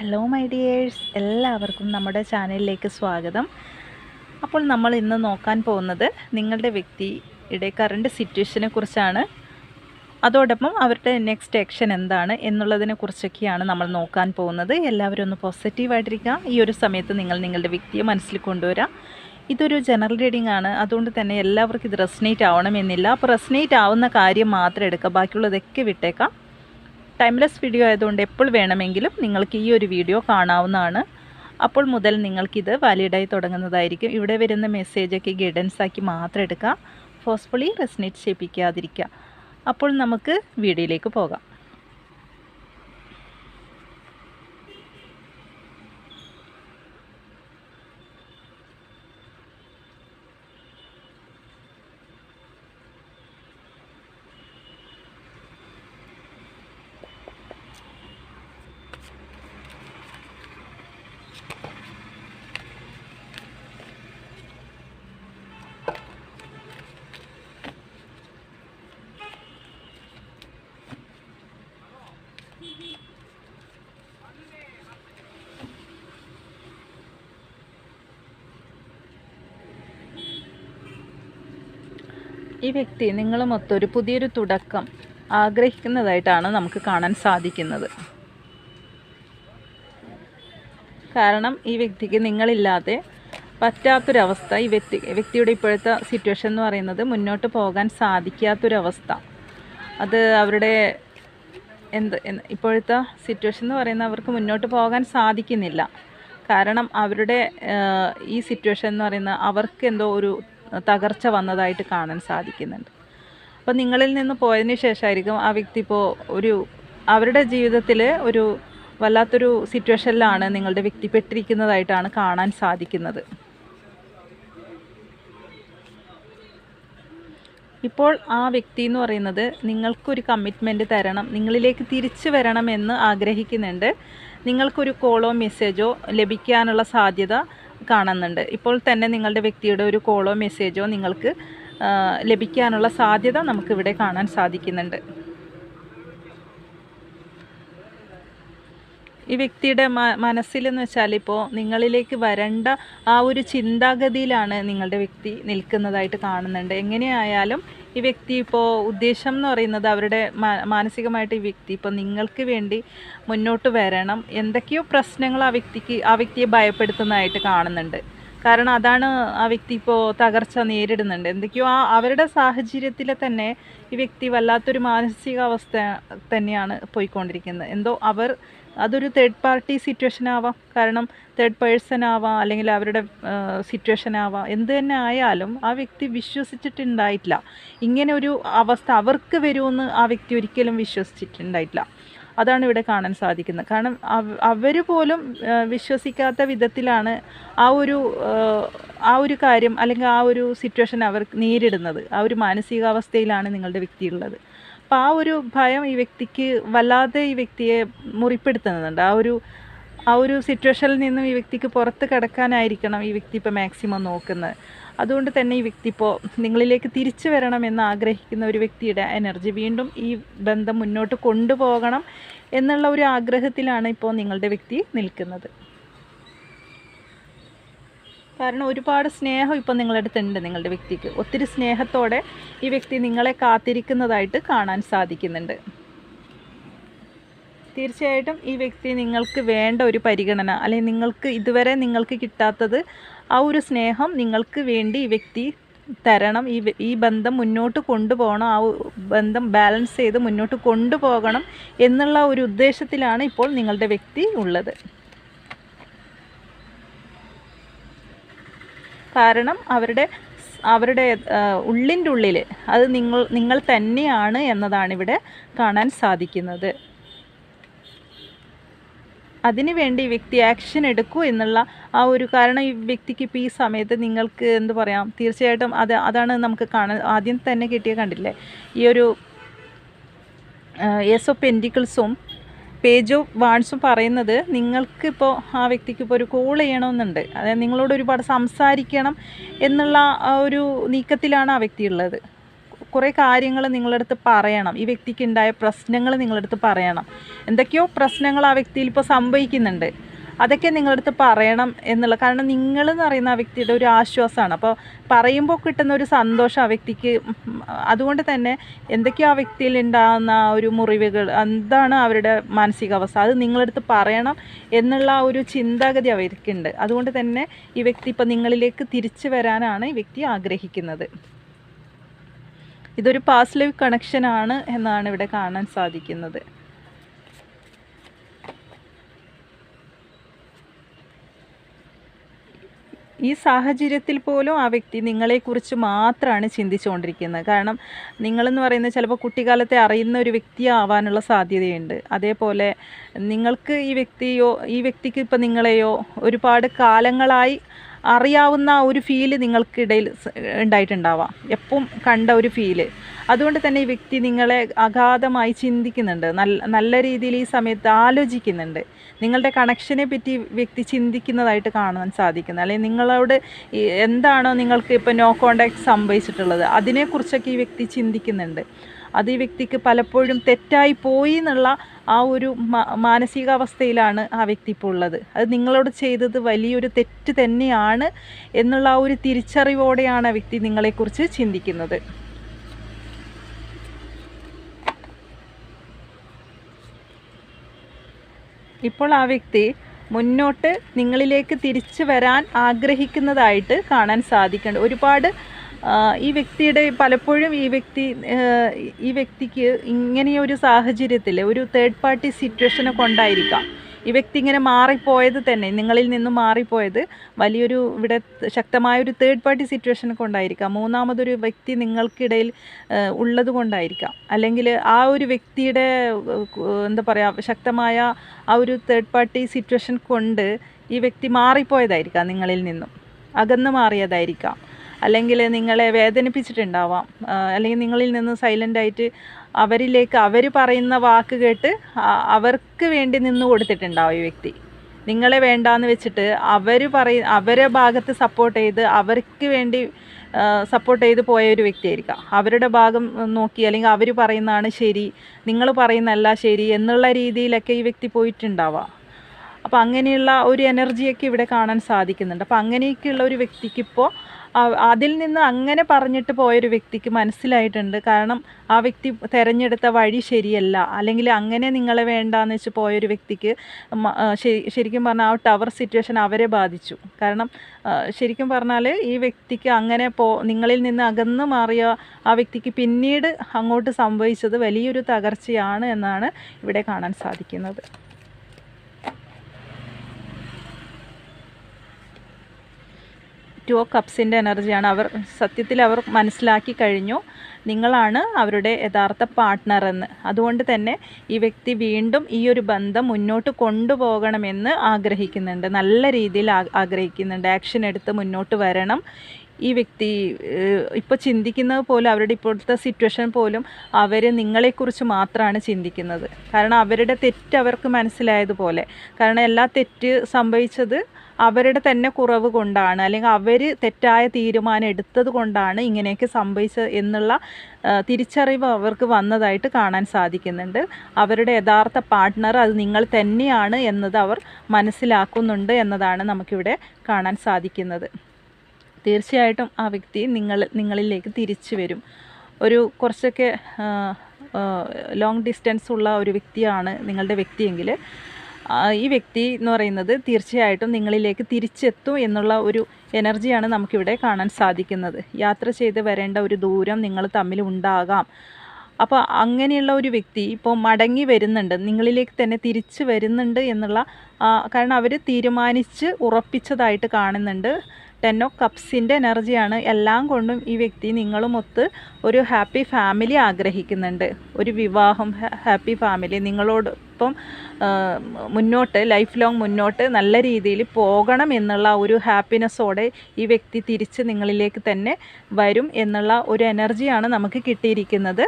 Hello my dears എല്ലാവർക്കും നമ്മുടെ ചാനലിലേക്ക് സ്വാഗതം. അപ്പോൾ നമ്മൾ ഇന്ന് നോക്കാൻ പോകുന്നത് നിങ്ങളുടെ വ്യക്തിയുടെ കറണ്ട് സിറ്റുവേഷനെ കുറിച്ചാണ്. അതോടൊപ്പം അവരുടെ നെക്സ്റ്റ് ആക്ഷൻ എന്താണ് എന്നുള്ളതിനെ കുറിച്ചൊക്കെയാണ് നമ്മൾ നോക്കാൻ പോകുന്നത്. എല്ലാവരും ഒന്ന് പോസിറ്റീവായിട്ടിരിക്കുക ഈ ഒരു സമയത്ത് നിങ്ങൾ നിങ്ങളുടെ വ്യക്തിയെ മനസ്സിൽ കൊണ്ടുവരാം ഇതൊരു ജനറൽ റീഡിംഗ് ആണ്. അതുകൊണ്ട് തന്നെ എല്ലാവർക്കും ഇത് റെസ്നേറ്റ് ആവണമെന്നില്ല അപ്പോൾ റെസ്നേറ്റ് ആവുന്ന കാര്യം മാത്രം എടുക്കുക. ബാക്കിയുള്ളതൊക്കെ വിട്ടേക്കാം. ടൈംലെസ് വീഡിയോ ആയതുകൊണ്ട് എപ്പോൾ വേണമെങ്കിലും നിങ്ങൾക്ക് ഈ ഒരു വീഡിയോ കാണാവുന്നതാണ്. അപ്പോൾ മുതൽ നിങ്ങൾക്കിത് വാലിഡായി തുടങ്ങുന്നതായിരിക്കും. ഇവിടെ വരുന്ന മെസ്സേജൊക്കെ ഗൈഡൻസ് ആക്കി മാത്രം എടുക്കുക. ഫോഴ്സ്ഫുള്ളി റെസ്നേറ്റ് ചെയ്യിപ്പിക്കാതിരിക്കുക. അപ്പോൾ നമുക്ക് വീഡിയോയിലേക്ക് പോകാം. ഈ വ്യക്തി നിങ്ങളുമൊത്ത് ഒരു പുതിയൊരു തുടക്കം ആഗ്രഹിക്കുന്നതായിട്ടാണ് നമുക്ക് കാണാൻ സാധിക്കുന്നത്. കാരണം ഈ വ്യക്തിക്ക് നിങ്ങളില്ലാതെ പറ്റാത്തൊരവസ്ഥ ഈ വ്യക്തി വ്യക്തിയുടെ ഇപ്പോഴത്തെ സിറ്റുവേഷൻ എന്ന് പറയുന്നത് മുന്നോട്ട് പോകാൻ സാധിക്കാത്തൊരവസ്ഥ. അത് അവരുടെ എന്ത് ഇപ്പോഴത്തെ സിറ്റുവേഷൻ എന്ന് പറയുന്നത് അവർക്ക് മുന്നോട്ട് പോകാൻ സാധിക്കുന്നില്ല. കാരണം അവരുടെ ഈ സിറ്റുവേഷൻ എന്ന് പറയുന്നത് അവർക്ക് എന്തോ ഒരു തകർച്ച വന്നതായിട്ട് കാണാൻ സാധിക്കുന്നുണ്ട്. അപ്പോൾ നിങ്ങളിൽ നിന്ന് പോയതിന് ശേഷമായിരിക്കും ആ വ്യക്തി ഇപ്പോൾ ഒരു അവരുടെ ജീവിതത്തിൽ ഒരു വല്ലാത്തൊരു സിറ്റുവേഷനിലാണ് നിങ്ങളുടെ വ്യക്തിപ്പെട്ടിരിക്കുന്നതായിട്ടാണ് കാണാൻ സാധിക്കുന്നത്. ഇപ്പോൾ ആ വ്യക്തി എന്ന് പറയുന്നത് നിങ്ങൾക്കൊരു കമ്മിറ്റ്മെന്റ് തരണം നിങ്ങളിലേക്ക് തിരിച്ചു വരണമെന്ന് ആഗ്രഹിക്കുന്നുണ്ട്. നിങ്ങൾക്കൊരു കോളോ മെസ്സേജോ ലഭിക്കാനുള്ള സാധ്യത കാണുന്നുണ്ട്. ഇപ്പോൾ തന്നെ നിങ്ങളുടെ വ്യക്തിയുടെ ഒരു കോളോ മെസ്സേജോ നിങ്ങൾക്ക് ലഭിക്കാനുള്ള സാധ്യത നമുക്കിവിടെ കാണാൻ സാധിക്കുന്നുണ്ട്. ഈ വ്യക്തിയുടെ മനസ്സിലെന്ന് വെച്ചാൽ ഇപ്പോൾ നിങ്ങളിലേക്ക് വരേണ്ട ആ ഒരു ചിന്താഗതിയിലാണ് നിങ്ങളുടെ വ്യക്തി നിൽക്കുന്നതായിട്ട് കാണുന്നുണ്ട്. എങ്ങനെയായാലും ഈ വ്യക്തി ഇപ്പോൾ ഉദ്ദേശം എന്ന് പറയുന്നത് അവരുടെ മാനസികമായിട്ട് ഈ വ്യക്തി ഇപ്പോൾ നിങ്ങൾക്ക് വേണ്ടി മുന്നോട്ട് വരണം. എന്തൊക്കെയോ പ്രശ്നങ്ങൾ ആ വ്യക്തിക്ക് ആ വ്യക്തിയെ ഭയപ്പെടുത്തുന്നതായിട്ട് കാണുന്നുണ്ട്. കാരണം അതാണ് ആ വ്യക്തി ഇപ്പോൾ തകർച്ച നേരിടുന്നുണ്ട്. എന്തൊക്കെയോ ആ അവരുടെ സാഹചര്യത്തിൽ തന്നെ ഈ വ്യക്തി വല്ലാത്തൊരു മാനസികാവസ്ഥ തന്നെയാണ് പോയിക്കൊണ്ടിരിക്കുന്നത്. എന്തോ അവർ അതൊരു തേർഡ് പാർട്ടി സിറ്റുവേഷൻ ആവാം. കാരണം തേർഡ് പേഴ്സൺ ആവാം അല്ലെങ്കിൽ അവരുടെ സിറ്റുവേഷൻ ആവാം. എന്ത് തന്നെ ആയാലും ആ വ്യക്തി വിശ്വസിച്ചിട്ടുണ്ടായിട്ടില്ല. ഇങ്ങനെ ഒരു അവസ്ഥ അവർക്ക് വരുമെന്ന് ആ വ്യക്തി ഒരിക്കലും വിശ്വസിച്ചിട്ടുണ്ടായിട്ടില്ല. അതാണ് ഇവിടെ കാണാൻ സാധിക്കുന്നത്. കാരണം അവർ പോലും വിശ്വസിക്കാത്ത വിധത്തിലാണ് ആ ഒരു ആ, ഒരു കാര്യം അല്ലെങ്കിൽ ആ ഒരു സിറ്റുവേഷൻ അവർ നേരിടുന്നത്. ആ ഒരു മാനസികാവസ്ഥയിലാണ് നിങ്ങളുടെ വ്യക്തി ഉള്ളത് അപ്പോൾ ആ ഒരു ഭയം ഈ വ്യക്തിക്ക് വല്ലാതെ ഈ വ്യക്തിയെ മുറിപ്പെടുത്തുന്നുണ്ട്. ആ ഒരു ആ ഒരു സിറ്റുവേഷനിൽ നിന്നും ഈ വ്യക്തിക്ക് പുറത്ത് കിടക്കാനായിരിക്കണം ഈ വ്യക്തി ഇപ്പോൾ മാക്സിമം നോക്കുന്നത്. അതുകൊണ്ട് തന്നെ ഈ വ്യക്തി ഇപ്പോൾ നിങ്ങളിലേക്ക് തിരിച്ചു വരണമെന്ന് ആഗ്രഹിക്കുന്ന ഒരു വ്യക്തിയുടെ എനർജി വീണ്ടും ഈ ബന്ധം മുന്നോട്ട് കൊണ്ടുപോകണം എന്നുള്ള ഒരു ആഗ്രഹത്തിലാണ് ഇപ്പോൾ നിങ്ങളുടെ വ്യക്തി നിൽക്കുന്നത്. കാരണം ഒരുപാട് സ്നേഹം ഇപ്പോൾ നിങ്ങളുടെ അടുത്തുണ്ട് നിങ്ങളുടെ വ്യക്തിക്ക്. ഒത്തിരി സ്നേഹത്തോടെ ഈ വ്യക്തി നിങ്ങളെ കാത്തിരിക്കുന്നതായിട്ട് കാണാൻ സാധിക്കുന്നുണ്ട്. തീർച്ചയായിട്ടും ഈ വ്യക്തി നിങ്ങൾക്ക് വേണ്ട ഒരു പരിഗണന അല്ലെങ്കിൽ നിങ്ങൾക്ക് ഇതുവരെ നിങ്ങൾക്ക് കിട്ടാത്തത് ആ ഒരു സ്നേഹം നിങ്ങൾക്ക് വേണ്ടി ഈ വ്യക്തി തരണം. ഈ ഈ ബന്ധം മുന്നോട്ട് കൊണ്ടുപോകണം. ആ ബന്ധം ബാലൻസ് ചെയ്ത് മുന്നോട്ട് കൊണ്ടുപോകണം എന്നുള്ള ഒരു ഉദ്ദേശത്തിലാണ് ഇപ്പോൾ നിങ്ങളുടെ വ്യക്തി ഉള്ളത്. കാരണം അവരുടെ അവരുടെ ഉള്ളിന്റെ ഉള്ളിൽ അത് നിങ്ങൾ നിങ്ങൾ തന്നെയാണ് എന്നതാണ് ഇവിടെ കാണാൻ സാധിക്കുന്നത്. അതിനു വേണ്ടി വ്യക്തി ആക്ഷൻ എടുക്കൂ എന്നുള്ള ആ ഒരു കാരണം ഈ വ്യക്തിക്ക് ഇപ്പോൾ ഈ സമയത്ത് നിങ്ങൾക്ക് എന്ത് പറയാം? തീർച്ചയായിട്ടും അത് അതാണ് നമുക്ക് കാണാൻ ആദ്യം തന്നെ കിട്ടിയ കണ്ടില്ലേ? ഈ ഒരു എസ് ഓഫ് പെന്റിക്കിൾസും പേജ് ഓഫ് വാൺസും പറയുന്നത് നിങ്ങൾക്കിപ്പോൾ ആ വ്യക്തിക്ക് ഇപ്പോൾ ഒരു കോൾ ചെയ്യണമെന്നുണ്ട്. അതായത് നിങ്ങളോട് ഒരുപാട് സംസാരിക്കണം എന്നുള്ള ആ ഒരു നീക്കത്തിലാണ് ആ വ്യക്തി ഉള്ളത്. കുറേ കാര്യങ്ങൾ നിങ്ങളടുത്ത് പറയണം. ഈ വ്യക്തിക്ക് ഉണ്ടായ പ്രശ്നങ്ങൾ നിങ്ങളടുത്ത് പറയണം. എന്തൊക്കെയോ പ്രശ്നങ്ങൾ ആ വ്യക്തിയിൽ ഇപ്പോൾ സംഭവിക്കുന്നുണ്ട്. അതൊക്കെ നിങ്ങളടുത്ത് പറയണം എന്നുള്ള കാരണം നിങ്ങൾ എന്ന് പറയുന്ന ആ വ്യക്തിയുടെ ഒരു ആശ്വാസമാണ്. അപ്പോൾ പറയുമ്പോൾ കിട്ടുന്ന ഒരു സന്തോഷം ആ വ്യക്തിക്ക് അതുകൊണ്ട് തന്നെ എന്തൊക്കെയോ ആ വ്യക്തിയിൽ ഉണ്ടാകുന്ന ഒരു മുറിവുകൾ എന്താണ് അവരുടെ മാനസികാവസ്ഥ? അത് നിങ്ങളടുത്ത് പറയണം എന്നുള്ള ഒരു ചിന്താഗതി അവർക്കുണ്ട് അതുകൊണ്ട് തന്നെ ഈ വ്യക്തി ഇപ്പോൾ നിങ്ങളിലേക്ക് തിരിച്ചു വരാനാണ് ഈ വ്യക്തി ആഗ്രഹിക്കുന്നത്. ഇതൊരു പാസ് ലൈവ് കണക്ഷനാണ് എന്നാണ് ഇവിടെ കാണാൻ സാധിക്കുന്നത്. ഈ സാഹചര്യത്തിൽ പോലും ആ വ്യക്തി നിങ്ങളെക്കുറിച്ച് മാത്രമാണ് ചിന്തിച്ചുകൊണ്ടിരിക്കുന്നത്. കാരണം നിങ്ങളെന്ന് പറയുന്നത് ചിലപ്പോൾ കുട്ടിക്കാലത്തെ അറിയുന്ന ഒരു വ്യക്തിയാവാനുള്ള സാധ്യതയുണ്ട്. അതേപോലെ നിങ്ങൾക്ക് ഈ വ്യക്തിയോ ഈ വ്യക്തിക്ക് ഇപ്പോൾ നിങ്ങളെയോ ഒരുപാട് കാലങ്ങളായി അറിയാവുന്ന ഒരു ഫീൽ നിങ്ങൾക്കിടയിൽ ഉണ്ടായിട്ടുണ്ടാവാം. എപ്പം കണ്ട ഒരു ഫീൽ അതുകൊണ്ട് തന്നെ ഈ വ്യക്തി നിങ്ങളെ അഗാധമായി ചിന്തിക്കുന്നുണ്ട്. നല്ല നല്ല രീതിയിൽ ഈ സമയത്ത് ആലോചിക്കുന്നുണ്ട്. നിങ്ങളുടെ കണക്ഷനെ പറ്റി വ്യക്തി ചിന്തിക്കുന്നതായിട്ട് കാണാൻ സാധിക്കുന്നത് അല്ലെങ്കിൽ നിങ്ങളോട് എന്താണോ നിങ്ങൾക്ക് ഇപ്പോൾ നോ കോണ്ടാക്ട് സംഭവിച്ചിട്ടുള്ളത് അതിനെക്കുറിച്ചൊക്കെ ഈ വ്യക്തി ചിന്തിക്കുന്നുണ്ട്. അത് ഈ വ്യക്തിക്ക് പലപ്പോഴും തെറ്റായി പോയി എന്നുള്ള ആ ഒരു മാനസികാവസ്ഥയിലാണ് ആ വ്യക്തി ഇപ്പോൾ ഉള്ളത്. അത് നിങ്ങളോട് ചെയ്തത് വലിയൊരു തെറ്റ് തന്നെയാണ് എന്നുള്ള ആ ഒരു തിരിച്ചറിവോടെയാണ് ആ വ്യക്തി നിങ്ങളെക്കുറിച്ച് ചിന്തിക്കുന്നത്. ഇപ്പോൾ ആ വ്യക്തി മുന്നോട്ട് നിങ്ങളിലേക്ക് തിരിച്ചു വരാൻ ആഗ്രഹിക്കുന്നതായിട്ട് കാണാൻ സാധിക്കുന്നുണ്ട്. ഒരുപാട് ഈ വ്യക്തിയുടെ പലപ്പോഴും ഈ വ്യക്തി ഈ വ്യക്തിക്ക് ഇങ്ങനെയൊരു സാഹചര്യത്തിൽ ഒരു തേർഡ് പാർട്ടി സിറ്റുവേഷനെ കൊണ്ടായിരിക്കാം. ഈ വ്യക്തി ഇങ്ങനെ മാറിപ്പോയത് തന്നെ നിങ്ങളിൽ നിന്നും മാറിപ്പോയത് വലിയൊരു ഇവിടെ ശക്തമായ ഒരു തേർഡ് പാർട്ടി സിറ്റുവേഷൻ കൊണ്ടായിരിക്കാം. മൂന്നാമതൊരു വ്യക്തി നിങ്ങൾക്കിടയിൽ ഉള്ളത് കൊണ്ടായിരിക്കാം. അല്ലെങ്കിൽ ആ ഒരു വ്യക്തിയുടെ എന്താ പറയുക ശക്തമായ ആ ഒരു തേർഡ് പാർട്ടി സിറ്റുവേഷൻ കൊണ്ട് ഈ വ്യക്തി മാറിപ്പോയതായിരിക്കാം നിങ്ങളിൽ നിന്നും. അകന്നു മാറിയതായിരിക്കാം. അല്ലെങ്കിൽ നിങ്ങളെ വേദനിപ്പിച്ചിട്ടുണ്ടാവാം. അല്ലെങ്കിൽ നിങ്ങളിൽ നിന്ന് സൈലന്റായിട്ട് അവരിലേക്ക് അവർ പറയുന്ന വാക്ക് കേട്ട് അവർക്ക് വേണ്ടി നിന്ന് കൊടുത്തിട്ടുണ്ടാവും ഈ വ്യക്തി. നിങ്ങളെ വേണ്ടാന്ന് വെച്ചിട്ട് അവർ പറയ അവരെ ഭാഗത്ത് സപ്പോർട്ട് ചെയ്ത് അവർക്ക് വേണ്ടി സപ്പോർട്ട് ചെയ്ത് പോയ ഒരു വ്യക്തിയായിരിക്കാം. അവരുടെ ഭാഗം നോക്കി അല്ലെങ്കിൽ അവർ പറയുന്നതാണ് ശരി നിങ്ങൾ പറയുന്നതല്ല ശരി എന്നുള്ള രീതിയിലൊക്കെ ഈ വ്യക്തി പോയിട്ടുണ്ടാവാം. അപ്പോൾ അങ്ങനെയുള്ള ഒരു എനർജിയൊക്കെ ഇവിടെ കാണാൻ സാധിക്കുന്നുണ്ട്. അപ്പോൾ അങ്ങനെയൊക്കെയുള്ള ഒരു വ്യക്തിക്കിപ്പോൾ അതിൽ നിന്ന് അങ്ങനെ പറഞ്ഞിട്ട് പോയൊരു വ്യക്തിക്ക് മനസ്സിലായിട്ടുണ്ട്. കാരണം ആ വ്യക്തി തിരഞ്ഞെടുത്ത വഴി ശരിയല്ല. അല്ലെങ്കിൽ അങ്ങനെ നിങ്ങളെ വേണ്ടാന്ന് വെച്ച് പോയൊരു വ്യക്തിക്ക് ശരിക്കും പറഞ്ഞാൽ ആ ടവർ സിറ്റുവേഷൻ അവരെ ബാധിച്ചു. കാരണം ശരിക്കും പറഞ്ഞാൽ ഈ വ്യക്തിക്ക് അങ്ങനെ പോ നിങ്ങളിൽ നിന്ന് അകന്നു മാറിയ ആ വ്യക്തിക്ക് പിന്നീട് അങ്ങോട്ട് സംഭവിച്ചത് വലിയൊരു തകർച്ചയാണ് എന്നാണ് ഇവിടെ കാണാൻ സാധിക്കുന്നത്. ടു ഓ കപ്സിന്റെ എനർജിയാണ് അവർ സത്യത്തിൽ അവർ മനസ്സിലാക്കി കഴിഞ്ഞു. നിങ്ങളാണ് അവരുടെ യഥാർത്ഥ പാർട്ട്ണർ എന്ന്. അതുകൊണ്ട് തന്നെ ഈ വ്യക്തി വീണ്ടും ഈ ഒരു ബന്ധം മുന്നോട്ട് കൊണ്ടുപോകണമെന്ന് ആഗ്രഹിക്കുന്നുണ്ട്. നല്ല രീതിയിൽ ആഗ്രഹിക്കുന്നുണ്ട്. ആക്ഷൻ എടുത്ത് മുന്നോട്ട് വരണം. ഈ വ്യക്തി ഇപ്പോൾ ചിന്തിക്കുന്നത് പോലും അവരുടെ ഇപ്പോഴത്തെ സിറ്റുവേഷൻ പോലും നിങ്ങളെ കുറിച്ച് മാത്രമാണ് ചിന്തിക്കുന്നത്. കാരണം അവരുടെ തെറ്റ് അവർക്ക് മനസ്സിലായതുപോലെ. കാരണം എല്ലാ തെറ്റ് സംഭവിച്ചത് അവരുടെ തന്നെ കുറവ് കൊണ്ടാണ്. അല്ലെങ്കിൽ അവർ തെറ്റായ തീരുമാനം എടുത്തത് കൊണ്ടാണ് ഇങ്ങനെയൊക്കെ സംഭവിച്ചത് എന്നുള്ള തിരിച്ചറിവ് അവർക്ക് വന്നതായിട്ട് കാണാൻ സാധിക്കുന്നുണ്ട്. അവരുടെ യഥാർത്ഥ പാർട്ട്ണർ അത് നിങ്ങൾ തന്നെയാണ് എന്നത് അവർ മനസ്സിലാക്കുന്നുണ്ട് എന്നതാണ് നമുക്കിവിടെ കാണാൻ സാധിക്കുന്നത്. തീർച്ചയായിട്ടും ആ വ്യക്തി നിങ്ങൾ നിങ്ങളിലേക്ക് തിരിച്ചു വരും. ഒരു കുറച്ചൊക്കെ ലോങ് ഡിസ്റ്റൻസ് ഉള്ള ഒരു വ്യക്തിയാണ് നിങ്ങളുടെ വ്യക്തിയെങ്കിൽ ഈ വ്യക്തി എന്ന് പറയുന്നത് തീർച്ചയായിട്ടും നിങ്ങളിലേക്ക് തിരിച്ചെത്തും എന്നുള്ള ഒരു എനർജിയാണ് നമുക്കിവിടെ കാണാൻ സാധിക്കുന്നത്. യാത്ര ചെയ്ത് വരേണ്ട ഒരു ദൂരം നിങ്ങൾ തമ്മിൽ ഉണ്ടാകാം. അപ്പോൾ അങ്ങനെയുള്ള ഒരു വ്യക്തി ഇപ്പോൾ മടങ്ങി വരുന്നുണ്ട് നിങ്ങളിലേക്ക് തന്നെ തിരിച്ചു വരുന്നുണ്ട് എന്നുള്ള കാരണം അവർ തീരുമാനിച്ച് ഉറപ്പിച്ചതായിട്ട് കാണുന്നുണ്ട്. ടെൻ ഓഫ് കപ്സിന്റെ എനർജിയാണ് എല്ലാം കൊണ്ടും ഈ വ്യക്തി നിങ്ങളുമൊത്ത് ഒരു ഹാപ്പി ഫാമിലി ആഗ്രഹിക്കുന്നുണ്ട്. ഒരു വിവാഹം ഹാപ്പി ഫാമിലി. നിങ്ങളോടൊപ്പം മുന്നോട്ട് ലൈഫ് ലോങ് മുന്നോട്ട് നല്ല രീതിയിൽ പോകണം എന്നുള്ള ഒരു ഹാപ്പിനെസ്സോടെ ഈ വ്യക്തി തിരിച്ച് നിങ്ങളിലേക്ക് തന്നെ വരും എന്നുള്ള ഒരു എനർജിയാണ് നമുക്ക് കിട്ടിയിരിക്കുന്നത്.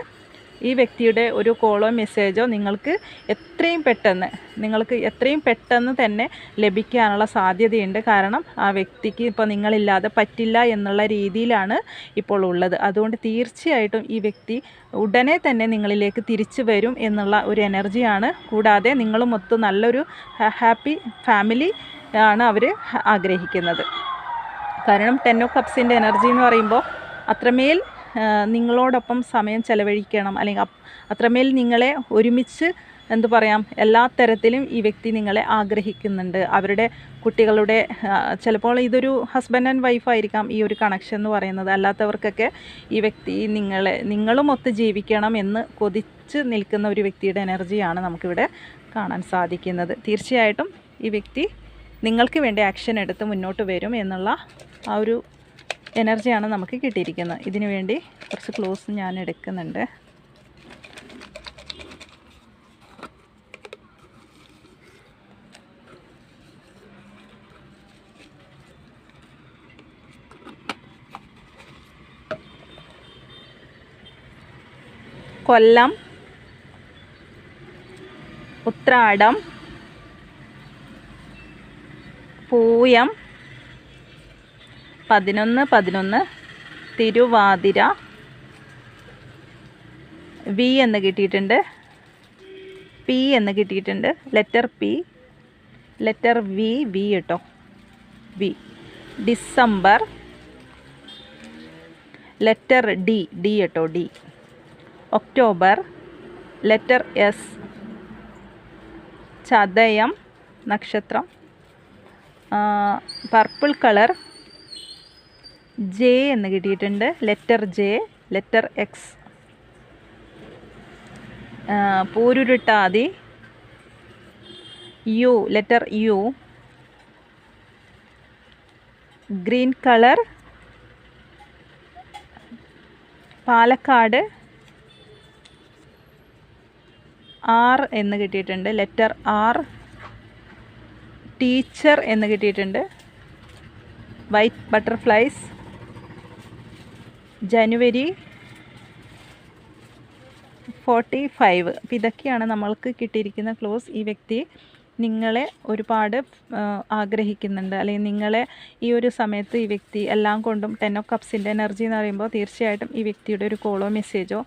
ഈ വ്യക്തിയുടെ ഒരു കോളോ മെസ്സേജോ നിങ്ങൾക്ക് എത്രയും പെട്ടെന്ന് നിങ്ങൾക്ക് എത്രയും പെട്ടെന്ന് തന്നെ ലഭിക്കാനുള്ള സാധ്യതയുണ്ട്. കാരണം ആ വ്യക്തിക്ക് ഇപ്പോൾ നിങ്ങളില്ലാതെ പറ്റില്ല എന്നുള്ള രീതിയിലാണ് ഇപ്പോൾ ഉള്ളത്. അതുകൊണ്ട് തീർച്ചയായിട്ടും ഈ വ്യക്തി ഉടനെ തന്നെ നിങ്ങളിലേക്ക് തിരിച്ചു വരും എന്നുള്ള ഒരു എനർജിയാണ് കൂടാതെ നിങ്ങളുമൊത്ത് നല്ലൊരു ഹാപ്പി ഫാമിലി ആണ് അവർ ആഗ്രഹിക്കുന്നത്. കാരണം ടെൻ ഓഫ് കപ്സിന്റെ എനർജി എന്ന് പറയുമ്പോൾ അത്രമേൽ നിങ്ങളോടൊപ്പം സമയം ചെലവഴിക്കണം. അല്ലെങ്കിൽ അത്രമേൽ നിങ്ങളെ ഒരുമിച്ച് എന്തു പറയാം എല്ലാ തരത്തിലും ഈ വ്യക്തി നിങ്ങളെ ആഗ്രഹിക്കുന്നുണ്ട്. അവരുടെ കുട്ടികളുടെ ചിലപ്പോൾ ഇതൊരു ഹസ്ബൻഡ് ആൻഡ് വൈഫായിരിക്കാം ഈ ഒരു കണക്ഷൻ എന്ന് പറയുന്നത്. അല്ലാത്തവർക്കൊക്കെ ഈ വ്യക്തി നിങ്ങളെ നിങ്ങളും ഒത്ത് ജീവിക്കണം എന്ന് കൊതിച്ച് നിൽക്കുന്ന ഒരു വ്യക്തിയുടെ എനർജിയാണ് നമുക്കിവിടെ കാണാൻ സാധിക്കുന്നത്. തീർച്ചയായിട്ടും ഈ വ്യക്തി നിങ്ങൾക്ക് വേണ്ടി ആക്ഷൻ എടുത്ത് മുന്നോട്ട് വരും എന്നുള്ള ആ ഒരു എനർജിയാണ് നമുക്ക് കിട്ടിയിരിക്കുന്നത്. ഇതിനു വേണ്ടി കുറച്ച് ക്ലോസ് ഞാൻ എടുക്കുന്നുണ്ട്. കൊല്ലം ഉത്രാടം പൂയം പതിനൊന്ന് പതിനൊന്ന്. തിരുവാതിര. വി എന്ന് കിട്ടിയിട്ടുണ്ട്. പി എന്ന് കിട്ടിയിട്ടുണ്ട്. Letter P. Letter V V കേട്ടോ. V. December. Letter D D കേട്ടോ ഡി. ഒക്ടോബർ. Letter S. ചതയം. നക്ഷത്രം. Purple colour. ജെ എന്ന് കിട്ടിയിട്ടുണ്ട്. Letter J letter X Pururuttathi. U letter U green colour Palakkad. R എന്ന് കിട്ടിയിട്ടുണ്ട്. ലെറ്റർ ആർ ടീച്ചർ എന്ന് കിട്ടിയിട്ടുണ്ട്. White butterflies January forty five. അപ്പം ഇതൊക്കെയാണ് നമ്മൾക്ക് കിട്ടിയിരിക്കുന്ന ക്ലോസ്. ഈ വ്യക്തി നിങ്ങളെ ഒരുപാട് ആഗ്രഹിക്കുന്നുണ്ട്. അല്ലെങ്കിൽ നിങ്ങളെ ഈ ഒരു സമയത്ത് ഈ വ്യക്തി എല്ലാം കൊണ്ടും ടെൻ ഓഫ് കപ്സിന്റെ എനർജി എന്ന് പറയുമ്പോൾ തീർച്ചയായിട്ടും ഈ വ്യക്തിയുടെ ഒരു കോളോ മെസ്സേജോ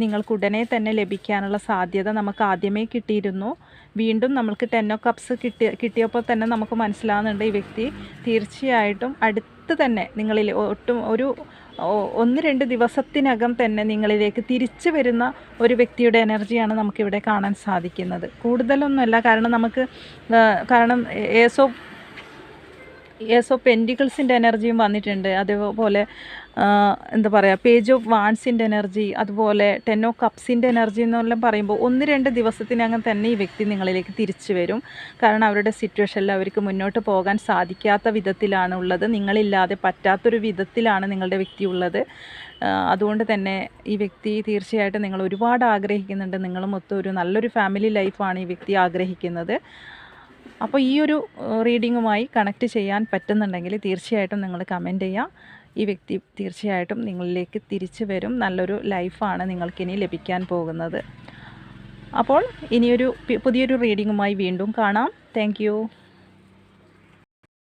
നിങ്ങൾക്ക് ഉടനെ തന്നെ ലഭിക്കാനുള്ള സാധ്യത നമുക്ക് ആദ്യമേ കിട്ടിയിരുന്നു. വീണ്ടും നമ്മൾക്ക് ടെൻ ഓഫ് കപ്സ് കിട്ടി കിട്ടിയപ്പോൾ തന്നെ നമുക്ക് മനസ്സിലാകുന്നുണ്ട് ഈ വ്യക്തി തീർച്ചയായിട്ടും അടുത്ത് തന്നെ നിങ്ങളിൽ ഒട്ടും ഒരു ഒന്ന് രണ്ട് ദിവസത്തിനകം തന്നെ നിങ്ങളിലേക്ക് തിരിച്ചു വരുന്ന ഒരു വ്യക്തിയുടെ എനർജിയാണ് നമുക്കിവിടെ കാണാൻ സാധിക്കുന്നത്. കൂടുതലൊന്നുമല്ല കാരണം നമുക്ക് കാരണം ഏസോ ഏസ് ഓഫ് പെന്റിക്കിൾസിന്റെ എനർജിയും വന്നിട്ടുണ്ട്. അതേപോലെ എന്താ പറയുക പേജ് ഓഫ് വാൺസിന്റെ എനർജി അതുപോലെ ടെൻ ഓഫ് കപ്സിന്റെ എനർജി എന്നെല്ലാം പറയുമ്പോൾ ഒന്ന് രണ്ട് ദിവസത്തിനകം തന്നെ ഈ വ്യക്തി നിങ്ങളിലേക്ക് തിരിച്ചു വരും. കാരണം അവരുടെ സിറ്റുവേഷനിൽ അവർക്ക് മുന്നോട്ട് പോകാൻ സാധിക്കാത്ത വിധത്തിലാണ് ഉള്ളത് നിങ്ങളില്ലാതെ പറ്റാത്തൊരു വിധത്തിലാണ് നിങ്ങളുടെ വ്യക്തി ഉള്ളത്. അതുകൊണ്ട് തന്നെ ഈ വ്യക്തി തീർച്ചയായിട്ടും നിങ്ങൾ ഒരുപാട് ആഗ്രഹിക്കുന്നുണ്ട്. നിങ്ങളും ഒത്തൊരു നല്ലൊരു ഫാമിലി ലൈഫാണ് ഈ വ്യക്തി ആഗ്രഹിക്കുന്നത്. അപ്പോൾ ഈ ഒരു റീഡിങ്ങുമായി കണക്ട് ചെയ്യാൻ പറ്റുന്നുണ്ടെങ്കിൽ തീർച്ചയായിട്ടും നിങ്ങൾ കമന്റ് ചെയ്യുക ഈ വ്യക്തി തീർച്ചയായിട്ടും നിങ്ങളിലേക്ക് തിരിച്ചു വരും. നല്ലൊരു ലൈഫാണ് നിങ്ങൾക്കിനി ലഭിക്കാൻ പോകുന്നത്. അപ്പോൾ ഇനിയൊരു പുതിയൊരു റീഡിങ്ങുമായി വീണ്ടും കാണാം. താങ്ക്